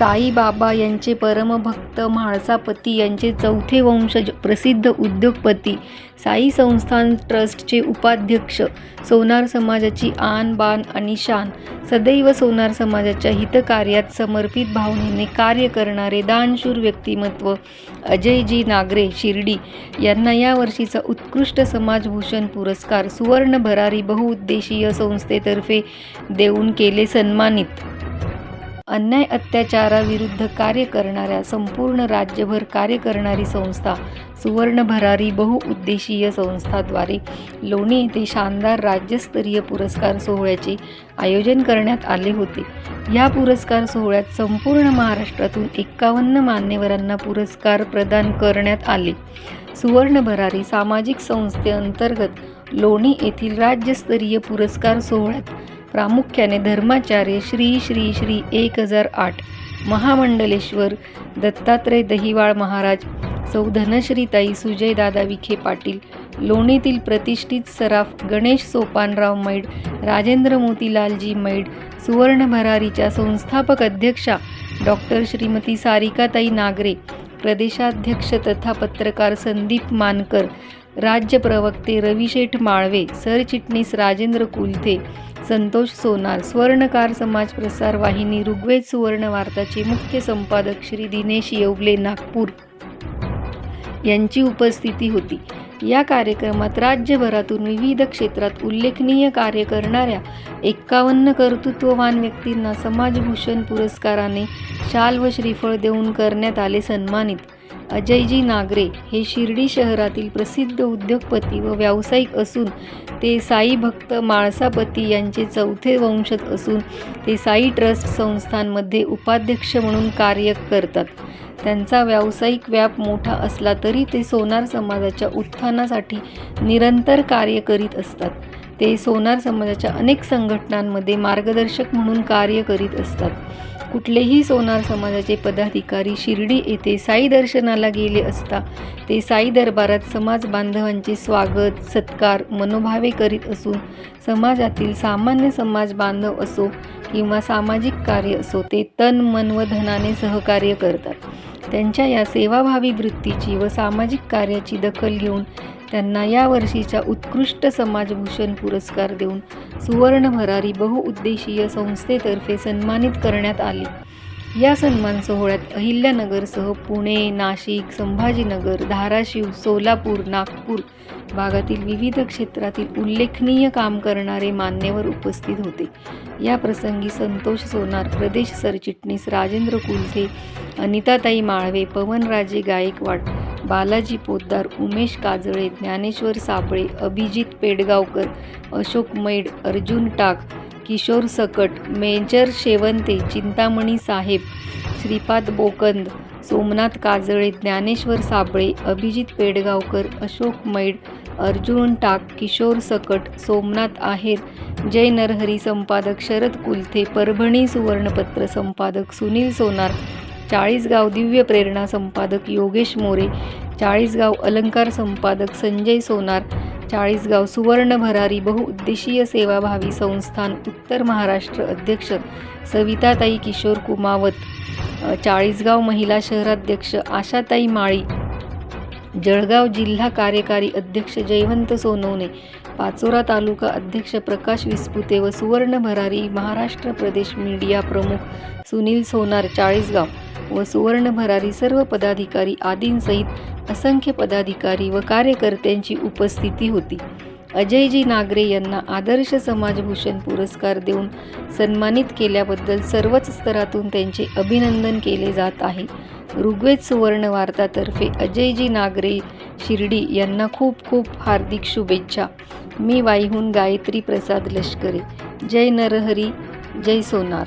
साईबाबा यांचे परमभक्त म्हाळसापती यांचे चौथे वंशज प्रसिद्ध उद्योगपती. साई संस्थान ट्रस्टचे उपाध्यक्ष सोनार समाजाची आन बान आणि शान. सदैव सोनार समाजाच्या हितकार्यात समर्पित भावनेने कार्य करणारे दानशूर व्यक्तिमत्व अजयजी नागरे शिर्डी यांना यावर्षीचा उत्कृष्ट समाजभूषण पुरस्कार सुवर्ण भरारी बहुउद्देशीय संस्थेतर्फे देऊन केले सन्मानित. अन्याय अत्याचाराविरुद्ध कार्य करणाऱ्या संपूर्ण राज्यभर कार्य करणारी संस्था सुवर्ण भरारी बहुउद्देशीय संस्थाद्वारे लोणी येथे शानदार राज्यस्तरीय पुरस्कार सोहळ्याचे आयोजन करण्यात आले होते. या पुरस्कार सोहळ्यात संपूर्ण महाराष्ट्रातून एक्कावन्न मान्यवरांना पुरस्कार प्रदान करण्यात आले. सुवर्ण भरारी सामाजिक संस्थेअंतर्गत लोणी येथील राज्यस्तरीय पुरस्कार सोहळ्यात प्रामुख्याने धर्माचार्य श्री श्री श्री एक हजार आठ महामंडलेश्वर दत्तात्रय दहिवाळ महाराज सौ धनश्रीताई सुजयदादा विखे पाटील लोणीतील प्रतिष्ठित सराफ गणेश सोपानराव मैड राजेंद्र मोतीलालजी मैड सुवर्ण भरारीच्या संस्थापक अध्यक्षा डॉक्टर श्रीमती सारिकाताई नागरे प्रदेशाध्यक्ष तथा पत्रकार संदीप मानकर राज्य प्रवक्ते रविशेठ माळवे सरचिटणीस राजेंद्र कुलथे संतोष सोनार स्वर्णकार समाज प्रसार वाहिनी ऋग्वेद सुवर्ण वार्ताचे मुख्य संपादक श्री दिनेश येवले नागपूर. यांची उपस्थिती होती. या कार्यक्रमात राज्यभरातून विविध क्षेत्रात उल्लेखनीय कार्य करणाऱ्या एक्कावन्न कर्तृत्ववान व्यक्तींना समाजभूषण पुरस्काराने शाल व श्रीफळ देऊन करण्यात आले सन्मानित. अजयजी नागरे हे शिर्डी शहरातील प्रसिद्ध उद्योगपती व व्यावसायिक असून ते साई भक्त माळसापती यांचे चौथे वंशज असून ते साई ट्रस्ट संस्थांमध्ये उपाध्यक्ष म्हणून कार्य करतात. त्यांचा व्यावसायिक व्याप मोठा असला तरी ते सोनार समाजाच्या उत्थानासाठी निरंतर कार्य करीत असतात. ते सोनार समाजाच्या अनेक संघटनांमध्ये मार्गदर्शक म्हणून कार्य करीत असतात. कुठलेही सोनार समाजाचे पदाधिकारी शिर्डी येथे साई दर्शनाला गेले असता ते साई दरबारात समाज बांधवांचे स्वागत सत्कार मनोभावे करीत असून समाजातील सामान्य समाज बांधव असो किंवा सामाजिक कार्य असो ते तन मन व धनाने सहकार्य करतात. त्यांच्या या सेवाभावी वृत्तीची व सामाजिक कार्याची दखल घेऊन त्यांना या वर्षीच्या उत्कृष्ट समाजभूषण पुरस्कार देऊन सुवर्ण भरारी बहुउद्देशीय संस्थेतर्फे सन्मानित करण्यात आले. या सन्मान सोहळ्यात अहिल्यानगरसह पुणे नाशिक संभाजीनगर धाराशिव सोलापूर नागपूर भागातील विविध क्षेत्रातील उल्लेखनीय काम करणारे मान्यवर उपस्थित होते. या प्रसंगी संतोष सोनार प्रदेश सरचिटणीस राजेंद्र कुलथे अनिताताई माळवे पवनराजे गायकवाड बालाजी पोद्दार उमेश काजळे ज्ञानेश्वर साबळे अभिजित पेडगावकर अशोक मैड अर्जुन टाक किशोर सकट मेजर शेवंते चिंतामणी साहेब श्रीपाद बोकंद सोमनाथ काजळे ज्ञानेश्वर साबळे अभिजित पेडगावकर अशोक मैड अर्जुन टाक किशोर सकट सोमनाथ आहेर जय नरहरी संपादक शरद कुलथे परभणी सुवर्णपत्र संपादक सुनील सोनार चाळीसगाव दिव्य प्रेरणा संपादक योगेश मोरे चाळीसगाव अलंकार संपादक संजय सोनार चाळीसगाव सुवर्ण भरारी बहुउद्देशीय सेवाभावी संस्थान उत्तर महाराष्ट्र अध्यक्ष सविताताई किशोर कुमावत चाळीसगाव महिला शहराध्यक्ष आशाताई माळी जळगाव जिल्हा कार्यकारी अध्यक्ष जयवंत सोनवणे पाचोरा तालुका अध्यक्ष प्रकाश विस्पुते व सुवर्ण भरारी महाराष्ट्र प्रदेश मीडिया प्रमुख सुनील सोनार चाळीसगाव व सुवर्ण भरारी सर्व पदाधिकारी आदींसहित असंख्य पदाधिकारी व कार्यकर्त्यांची उपस्थिती होती. अजयजी नागरे यांना आदर्श समाजभूषण पुरस्कार देऊन सन्मानित केल्याबद्दल सर्वच स्तरातून त्यांचे अभिनंदन केले जात आहे. ऋग्वेद सुवर्ण वार्तातर्फे अजयजी नागरे शिर्डी यांना खूप खूप हार्दिक शुभेच्छा. मी वाईहून गायत्री प्रसाद लष्करे. जय नरहरी जय सोनार.